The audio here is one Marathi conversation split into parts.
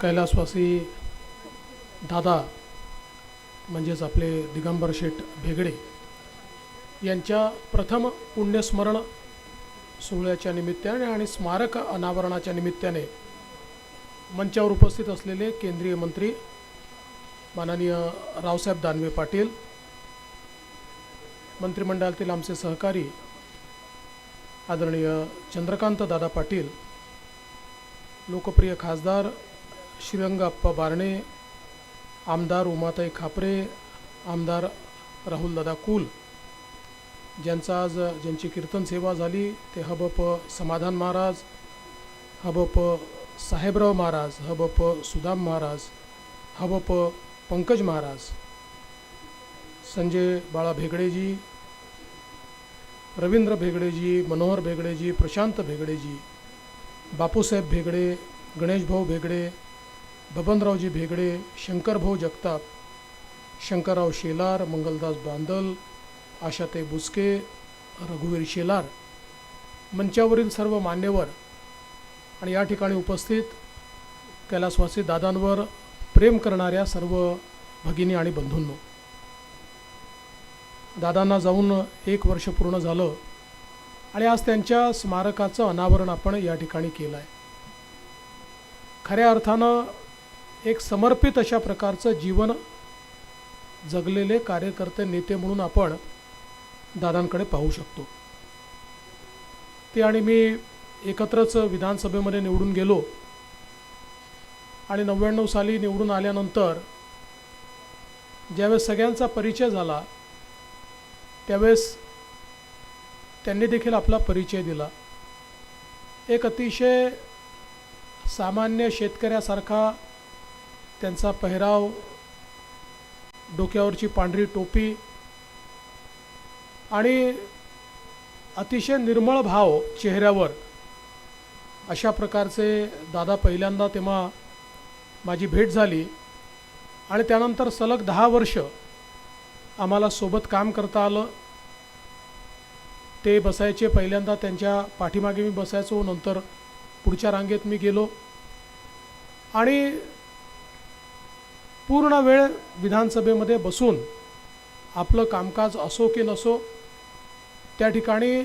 कैलासवासी दादा म्हणजेच आपले दिगंबर शेठ भेगडे यांच्या प्रथम पुण्यस्मरण सोहळ्याच्या निमित्ताने आणि स्मारक अनावरणाच्या निमित्ताने मंचावर उपस्थित असलेले केंद्रीय मंत्री माननीय रावसाहेब दानवे पाटील मंत्रिमंडळातील आमचे सहकारी आदरणीय चंद्रकांत दादा पाटील लोकप्रिय खासदार श्रीरंग बारणे आमदार उमाताई खापरे आमदार राहुलदादा कुल ज्यांचा आज ज्यांची कीर्तन सेवा झाली ते हबप समाधान महाराज हबप साहेबराव महाराज हबप सुदाम महाराज हबप पंकज महाराज संजय बाळा भेगडेजी रवींद्र भेगडेजी मनोहर भेगडेजी प्रशांत भेगडेजी बापूसाहेब भेगडे गणेशभाऊ भेगडे बबनरावजी भेगडे शंकरभाऊ जगताप शंकरराव शेलार मंगलदास बांदल आशाताई बुसके रघुवीर शेलार मंचावरील सर्व मान्यवर आणि या ठिकाणी उपस्थित कैलासवासी दादांवर प्रेम करणाऱ्या सर्व भगिनी आणि बंधूंनो दादांना जाऊन एक वर्ष पूर्ण झालं आणि आज त्यांच्या स्मारकाचं अनावरण आपण या ठिकाणी केलं आहे खऱ्या अर्थानं एक समर्पित अशा प्रकारचं जीवन जगलेले कार्यकर्ते नेते म्हणून आपण दादांकडे पाहू शकतो. ते आणि मी एकत्रच विधानसभेमध्ये निवडून गेलो आणि नव्याण्णव साली निवडून आल्यानंतर ज्यावेळेस सगळ्यांचा परिचय झाला त्यावेळेस त्यांनी देखील आपला परिचय दिला. एक अतिशय सामान्य शेतकऱ्यासारखा त्यांचा पेहराव डोक्यावरची पांढरी टोपी आणि अतिशय निर्मळ भाव चेहऱ्यावर अशा प्रकारचे दादा पहिल्यांदा तेव्हा माझी भेट झाली आणि त्यानंतर सलग दहा वर्ष आम्हाला सोबत काम करता आलं. ते बसायचे पहिल्यांदा त्यांच्या पाठीमागे मी बसायचो नंतर पुढच्या रांगेत मी गेलो. आणि पूर्ण वेळ विधानसभेमध्ये बसून आपलं कामकाज असो की नसो त्या ठिकाणी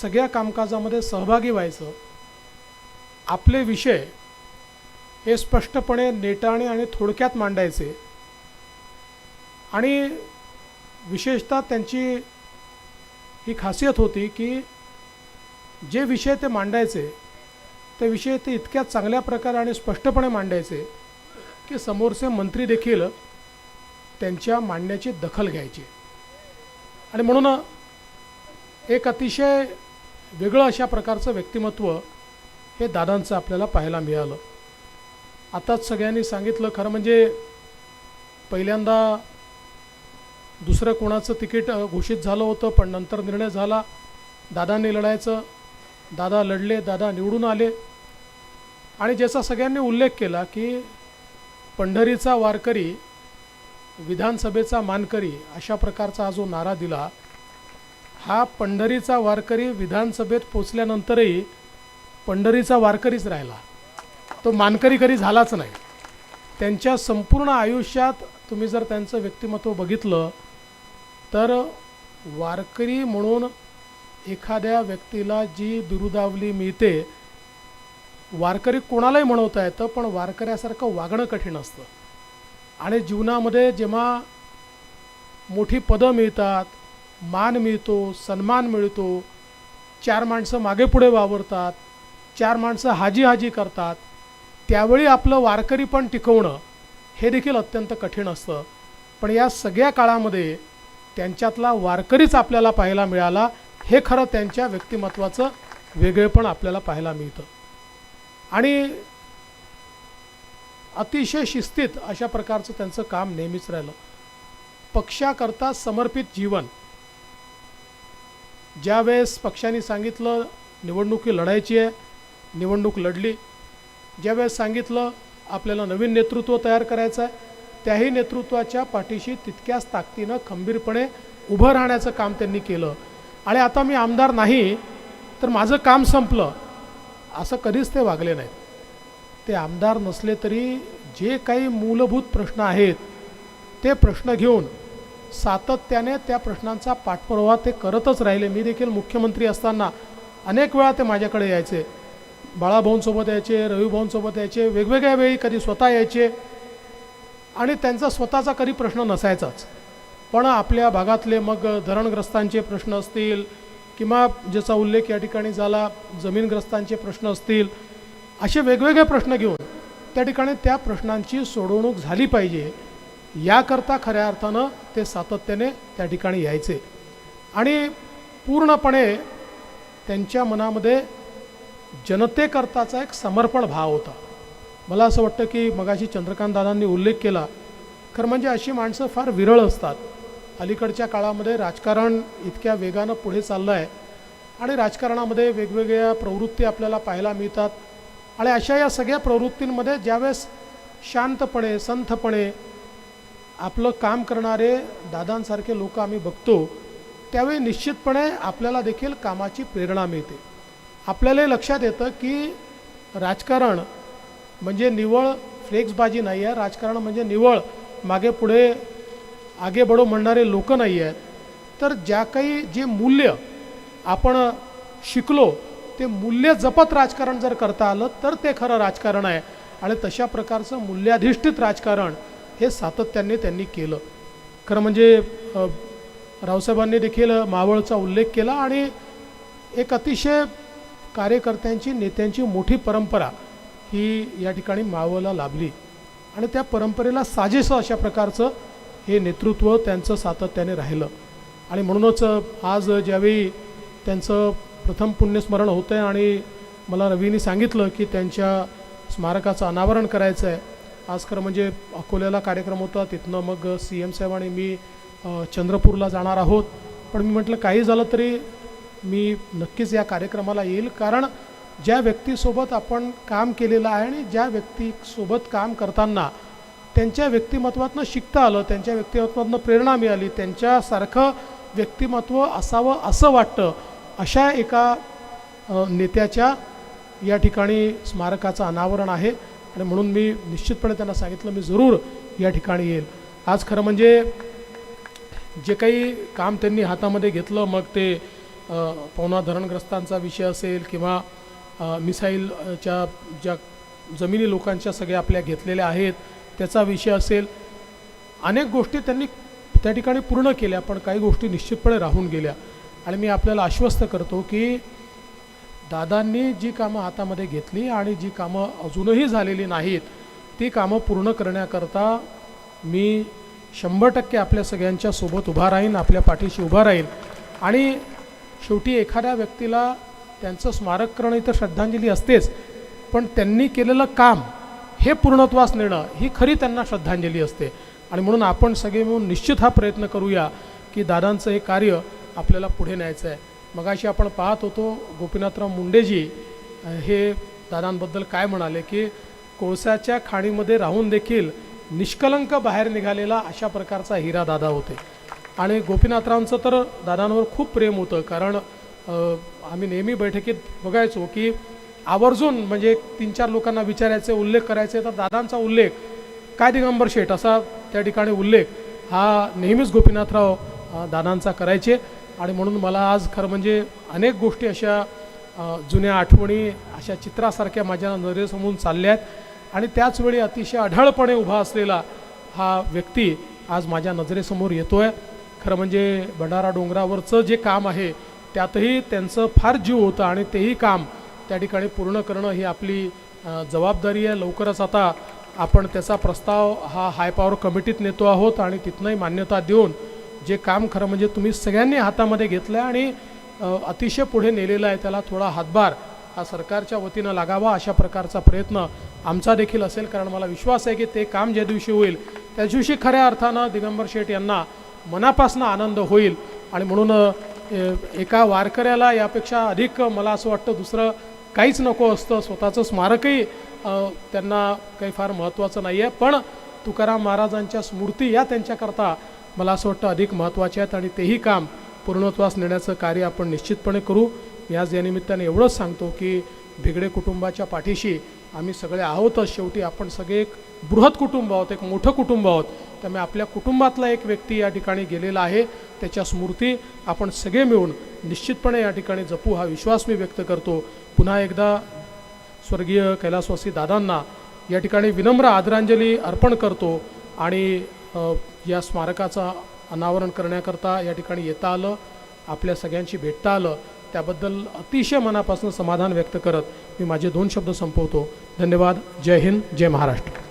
सगळ्या कामकाजामध्ये सहभागी व्हायचं. आपले विषय हे स्पष्टपणे नेटाने आणि थोडक्यात मांडायचे. आणि विशेषतः त्यांची ही खासियत होती की जे विषय ते मांडायचे ते विषय ते इतक्या चांगल्या प्रकारे आणि स्पष्टपणे मांडायचे की समोरचे मंत्री देखील त्यांच्या मांडण्याची दखल घ्यायची. आणि म्हणून एक अतिशय वेगळं अशा प्रकारचं व्यक्तिमत्व हे दादांचं आपल्याला पाहायला मिळालं. आताच सगळ्यांनी सांगितलं खरं म्हणजे पहिल्यांदा दुसरं कोणाचं तिकीट घोषित झालं होतं पण नंतर निर्णय झाला. दादांनी लढायचं. दादा लढले दादा निवडून आले. आणि ज्याचा सगळ्यांनी उल्लेख केला की पंढरीचा वारकरी विधानसभेचा मानकरी अशा प्रकारचा हा जो नारा दिला हा पंढरीचा वारकरी विधानसभेत पोचल्यानंतरही पंढरीचा वारकरीच राहिला. तो मानकरी कधी झालाच नाही. त्यांच्या संपूर्ण आयुष्यात तुम्ही जर त्यांचं व्यक्तिमत्व बघितलं तर वारकरी म्हणून एखाद्या व्यक्तीला जी दुरुदावली मिळते वारकरी कोणालाही म्हणवता येतं पण वारकऱ्यासारखं वागणं कठीण असतं. आणि जीवनामध्ये जेव्हा मोठी पदं मिळतात मान मिळतो सन्मान मिळतो चार माणसं मागे पुढे वावरतात चार माणसं हाजी हाजी करतात त्यावेळी आपलं वारकरी पण टिकवणं हे देखील अत्यंत कठीण असतं. पण या सगळ्या काळामध्ये त्यांच्यातला वारकरीच आपल्याला पाहायला मिळाला हे खरं त्यांच्या व्यक्तिमत्वाचं वेगळेपण आपल्याला पाहायला मिळतं. आणि अतिशय शिस्तीत अशा प्रकारचं त्यांचं काम नेहमीच राहिलं. पक्षाकरता समर्पित जीवन. ज्यावेळेस पक्षाने सांगितलं निवडणुकी लढायची आहे निवडणूक लढली. ज्यावेळेस सांगितलं आपल्याला नवीन नेतृत्व तयार करायचं आहे त्याही नेतृत्वाच्या पाठीशी तितक्याच ताकदीनं खंबीरपणे उभं राहण्याचं काम त्यांनी केलं. आणि आता मी आमदार नाही तर माझं काम संपलं. असं कधीच ते वागले नाहीत. ते आमदार नसले तरी जे काही मूलभूत प्रश्न आहेत ते प्रश्न घेऊन सातत्याने त्या प्रश्नांचा पाठपुरावा ते करतच राहिले. मी देखील मुख्यमंत्री असताना अनेक वेळा ते माझ्याकडे यायचे. बाळाभाऊंसोबत यायचे रविभाऊंसोबत यायचे वेगवेगळ्या वेळी कधी स्वतः यायचे आणि त्यांचा स्वतःचा कधी प्रश्न नसायचाच. पण आपल्या भागातले मग धरणग्रस्तांचे प्रश्न असतील किंवा ज्याचा उल्लेख या ठिकाणी झाला जमीनग्रस्तांचे प्रश्न असतील असे वेगवेगळे प्रश्न घेऊन त्या ठिकाणी त्या प्रश्नांची सोडवणूक झाली पाहिजे याकरता खऱ्या अर्थानं ते सातत्याने त्या ठिकाणी यायचे. आणि पूर्णपणे त्यांच्या मनामध्ये जनतेकरताचा एक समर्पण भाव होता. मला असं वाटतं की मगाशी चंद्रकांत दादांनी उल्लेख केला खरं म्हणजे अशी माणसं फार विरळ असतात. अलीकडच्या काळामध्ये राजकारण इतक्या वेगानं पुढे चाललं आहे आणि राजकारणामध्ये वेगवेगळ्या प्रवृत्ती आपल्याला पाहायला मिळतात. आणि अशा या सगळ्या प्रवृत्तींमध्ये ज्यावेळेस शांतपणे संथपणे आपलं काम करणारे दादांसारखे लोक आम्ही बघतो त्यावेळी निश्चितपणे आपल्याला देखील कामाची प्रेरणा मिळते. आपल्यालाही लक्षात येतं की राजकारण म्हणजे निवळ फ्लेक्सबाजी नाही आहे राजकारण म्हणजे निवळ मागे पुढे आगे बडो म्हणणारे लोक नाही आहेत. तर ज्या काही जे मूल्य आपण शिकलो ते मूल्य जपत राजकारण जर करता आलं तर ते खरं राजकारण आहे. आणि तशा प्रकारचं मूल्याधिष्ठित राजकारण हे सातत्याने त्यांनी केलं. खरं म्हणजे रावसाहेबांनी देखील मावळचा उल्लेख केला आणि एक अतिशय कार्यकर्त्यांची नेत्यांची मोठी परंपरा ही या ठिकाणी मावळला लाभली. आणि त्या परंपरेला साजेसं अशा प्रकारचं हे नेतृत्व त्यांचं सातत्याने राहिलं. आणि म्हणूनच आज ज्यावेळी त्यांचं प्रथम पुण्यस्मरण होतं आहे आणि मला रवीने सांगितलं की त्यांच्या स्मारकाचं अनावरण करायचं आहे आज खरं म्हणजे अकोल्याला कार्यक्रम होता तिथनं मग सी एम साहेब आणि मी चंद्रपूरला जाणार आहोत. पण मी म्हटलं काही झालं तरी मी नक्कीच या कार्यक्रमाला येईल कारण ज्या व्यक्तीसोबत आपण काम केलेलं आहे आणि ज्या व्यक्तीसोबत काम करताना त्यांच्या व्यक्तिमत्वातनं शिकता आलं त्यांच्या व्यक्तिमत्वातनं प्रेरणा मिळाली त्यांच्यासारखं व्यक्तिमत्व असावं असं वाटतं अशा एका नेत्याच्या या ठिकाणी स्मारकाचं अनावरण आहे. आणि म्हणून मी निश्चितपणे त्यांना सांगितलं मी जरूर या ठिकाणी येईल. आज खरं म्हणजे जे काही काम त्यांनी हातामध्ये घेतलं मग ते पवना धरणग्रस्तांचा विषय असेल किंवा मिसाईलच्या ज्या जमिनी लोकांच्या सगळ्या आपल्या घेतलेल्या आहेत त्याचा विषय असेल. अनेक गोष्टी त्यांनी त्या ठिकाणी पूर्ण केल्या पण काही गोष्टी निश्चितपणे राहून गेल्या. आणि मी आपल्याला आश्वस्त करतो की दादांनी जी कामं हातामध्ये घेतली आणि जी कामं अजूनही झालेली नाहीत ती कामं पूर्ण करण्याकरता मी शंभर टक्के आपल्या सगळ्यांच्या सोबत उभा राहीन आपल्या पाठीशी उभा राहीन. आणि शेवटी एखाद्या व्यक्तीला त्यांचं स्मारक करणं ही तर श्रद्धांजली असतेच पण त्यांनी केलेलं काम हे पूर्णत्वास नेणं ही खरी त्यांना श्रद्धांजली असते. आणि म्हणून आपण सगळे मिळून निश्चित हा प्रयत्न करूया की दादांचं हे कार्य आपल्याला पुढे न्यायचं आहे मगाशी आपण पाहत होतो गोपीनाथराव मुंडेजी हे दादांबद्दल काय म्हणाले की कोळसाच्या खाणीमध्ये राहून देखील निष्कलंक बाहेर निघालेला अशा प्रकारचा हिरा दादा होते. आणि गोपीनाथरावांचं तर दादांवर खूप प्रेम होतं कारण आम्ही नेहमी बैठकीत बघायचो की आवर्जून म्हणजे तीन चार लोकांना विचारायचे उल्लेख करायचे. तर दादांचा उल्लेख काय दिगंबर शेठ असा त्या ठिकाणी उल्लेख हा नेहमीच गोपीनाथराव दादांचा करायचे. आणि म्हणून मला आज खरं म्हणजे अनेक गोष्टी अशा जुन्या आठवणी अशा चित्रासारख्या माझ्या नजरेसमोरून चालल्या आहेत. आणि त्याचवेळी अतिशय अढळपणे उभा असलेला हा व्यक्ती आज माझ्या नजरेसमोर येतो आहे खरं म्हणजे भंडारा डोंगरावरचं जे काम आहे त्यातही त्यांचं फार जीव होतं आणि तेही काम त्या ठिकाणी पूर्ण करणं ही आपली जबाबदारी आहे. लवकरच आता आपण त्याचा प्रस्ताव हा हाय पॉवर कमिटीत नेतो आहोत आणि तिथनंही मान्यता देऊन जे काम खरं म्हणजे तुम्ही सगळ्यांनी हातामध्ये घेतलं आहे आणि अतिशय पुढे नेलेलं आहे. त्याला थोडा हातभार हा सरकारच्या वतीनं लागावा अशा प्रकारचा प्रयत्न आमचा देखील असेल. कारण मला विश्वास आहे की ते काम ज्या दिवशी होईल त्या दिवशी खऱ्या अर्थानं दिगंबर शेठ यांना मनापासून आनंद होईल. आणि म्हणून एका वारकऱ्याला यापेक्षा अधिक मला असं वाटतं दुसरं काहीच नको असतं. स्वतःचं स्मारकही त्यांना काही फार महत्त्वाचं नाही आहे पण तुकाराम महाराजांच्या स्मृती या त्यांच्याकरता मला असं वाटतं अधिक महत्त्वाच्या आहेत आणि तेही काम पूर्णत्वास नेण्याचं कार्य आपण निश्चितपणे करू. मी आज या निमित्ताने एवढंच सांगतो की भिगडे कुटुंबाच्या पाठीशी आम्ही सगळे आहोतच शेवटी. आपण सगळे एक बृहत कुटुंब आहोत एक मोठं कुटुंब आहोत. त्यामुळे आपल्या कुटुंबातला एक व्यक्ती या ठिकाणी गेलेला आहे. त्याच्या स्मृती आपण सगळे मिळून निश्चितपणे या ठिकाणी जपू हा विश्वास मी व्यक्त करतो. पुन्हा एकदा स्वर्गीय कैलासवासी दादांना या ठिकाणी विनम्र आदरांजली अर्पण करतो आणि या स्मारकाचं अनावरण करण्याकरता या ठिकाणी येता आलं आपल्या सगळ्यांशी भेटता आलं. त्याबद्दल अतिशय मनापासून समाधान व्यक्त करत मी माझे दोन शब्द संपवतो. धन्यवाद. जय हिंद. जय महाराष्ट्र.